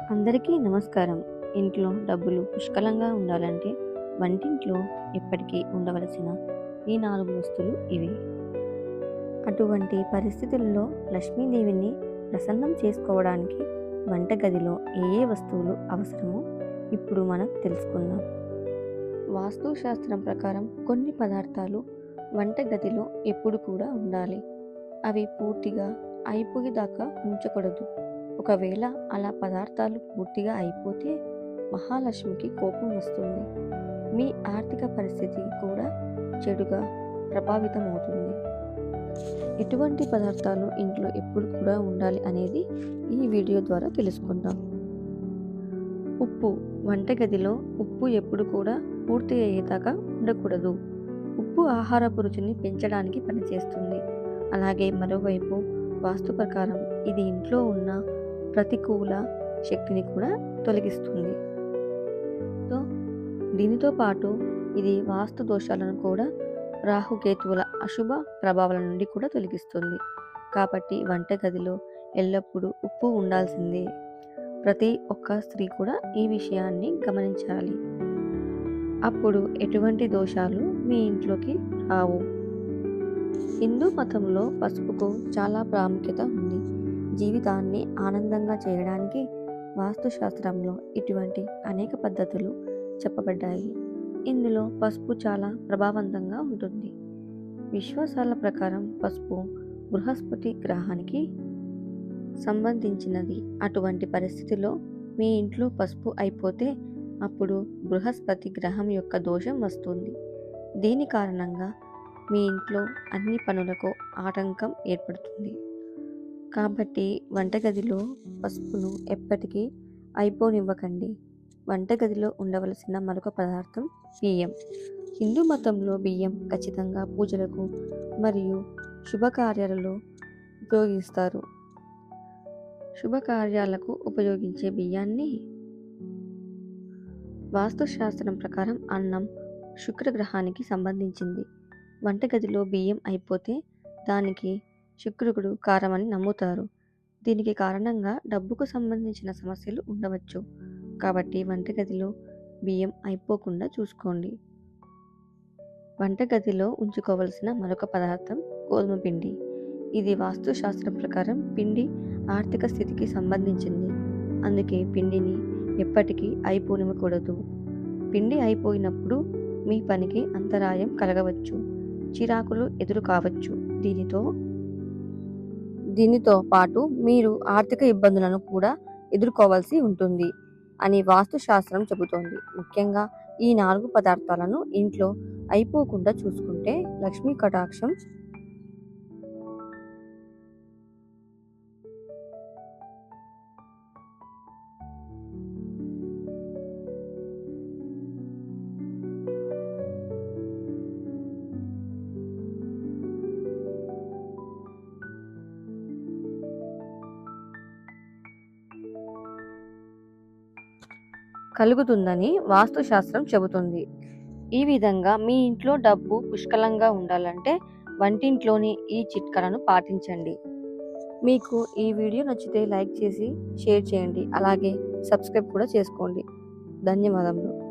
అందరికీ నమస్కారం. ఇంట్లో డబ్బులు పుష్కలంగా ఉండాలంటే వంటింట్లో ఎప్పటికీ ఉండవలసిన ఈ నాలుగు వస్తువులు ఇవి. అటువంటి పరిస్థితుల్లో లక్ష్మీదేవిని ప్రసన్నం చేసుకోవడానికి వంటగదిలో ఏ ఏ వస్తువులు అవసరమో ఇప్పుడు మనం తెలుసుకుందాం. వాస్తు శాస్త్రం ప్రకారం కొన్ని పదార్థాలు వంటగదిలో ఎప్పుడు కూడా ఉండాలి. అవి పూర్తిగా అయిపోయేదాకా ఉంచకూడదు. ఒకవేళ అలా పదార్థాలు పూర్తిగా అయిపోతే మహాలక్ష్మికి కోపం వస్తుంది. మీ ఆర్థిక పరిస్థితి కూడా చెడుగా ప్రభావితమవుతుంది. ఎటువంటి పదార్థాలు ఇంట్లో ఎప్పుడు కూడా ఉండాలి అనేది ఈ వీడియో ద్వారా తెలుసుకుందాం. ఉప్పు. వంటగదిలో ఉప్పు ఎప్పుడు కూడా పూర్తి అయ్యేదాకా ఉండకూడదు. ఉప్పు ఆహారపు రుచిని పెంచడానికి పనిచేస్తుంది. అలాగే మరోవైపు వాస్తు ప్రకారం ఇది ఇంట్లో ఉన్న ప్రతికూల శక్తిని కూడా తొలగిస్తుంది. సో దీనితో పాటు ఇది వాస్తు దోషాలను కూడా రాహుకేతువుల అశుభ ప్రభావాల నుండి కూడా తొలగిస్తుంది. కాబట్టి వంటగదిలో ఎల్లప్పుడూ ఉప్పు ఉండాల్సిందే. ప్రతి ఒక్క స్త్రీ కూడా ఈ విషయాన్ని గమనించాలి. అప్పుడు ఎటువంటి దోషాలు మీ ఇంట్లోకి రావు. హిందూ మతంలో పసుపుకు చాలా ప్రాముఖ్యత ఉంది. జీవితాన్ని ఆనందంగా చేయడానికి వాస్తుశాస్త్రంలో ఇటువంటి అనేక పద్ధతులు చెప్పబడ్డాయి. ఇందులో పసుపు చాలా ప్రభావవంతంగా ఉంటుంది. విశ్వాసాల ప్రకారం పసుపు బృహస్పతి గ్రహానికి సంబంధించినది. అటువంటి పరిస్థితిలో మీ ఇంట్లో పసుపు అయిపోతే అప్పుడు బృహస్పతి గ్రహం యొక్క దోషం వస్తుంది. దీని కారణంగా మీ ఇంట్లో అన్ని పనులకు ఆటంకం ఏర్పడుతుంది. కాబట్టి వంటగదిలో పసుపును ఎప్పటికీ అయిపోనివ్వకండి. వంటగదిలో ఉండవలసిన మరొక పదార్థం బియ్యం. హిందూ మతంలో బియ్యం ఖచ్చితంగా పూజలకు మరియు శుభకార్యాలలో ఉపయోగిస్తారు. శుభకార్యాలకు ఉపయోగించే బియ్యాన్ని వాస్తుశాస్త్రం ప్రకారం అన్నం శుక్రగ్రహానికి సంబంధించింది. వంటగదిలో బియ్యం అయిపోతే దానికి శుక్రుడు కారమని నమ్ముతారు. దీనికి కారణంగా డబ్బుకు సంబంధించిన సమస్యలు ఉండవచ్చు. కాబట్టి వంటగదిలో బియ్యం అయిపోకుండా చూసుకోండి. వంటగదిలో ఉంచుకోవలసిన మరొక పదార్థం గోధుమ పిండి. ఇది వాస్తు శాస్త్రం ప్రకారం పిండి ఆర్థిక స్థితికి సంబంధించింది. అందుకే పిండిని ఎప్పటికీ అయిపోనివ్వకూడదు. పిండి అయిపోయినప్పుడు మీ పనికి అంతరాయం కలగవచ్చు. చిరాకులు ఎదురు కావచ్చు దీనితో దీనితో పాటు మీరు ఆర్థిక ఇబ్బందులను కూడా ఎదుర్కోవాల్సి ఉంటుంది అని వాస్తుశాస్త్రం చెబుతోంది. ముఖ్యంగా ఈ నాలుగు పదార్థాలను ఇంట్లో అయిపోకుండా చూసుకుంటే లక్ష్మీ కటాక్షం కలుగుతుందని వాస్తుశాస్త్రం చెబుతుంది. ఈ విధంగా మీ ఇంట్లో డబ్బు పుష్కలంగా ఉండాలంటే వంటింట్లోని ఈ చిట్కలను పాటించండి. మీకు ఈ వీడియో నచ్చితే లైక్ చేసి షేర్ చేయండి. అలాగే సబ్స్క్రైబ్ కూడా చేసుకోండి. ధన్యవాదములు.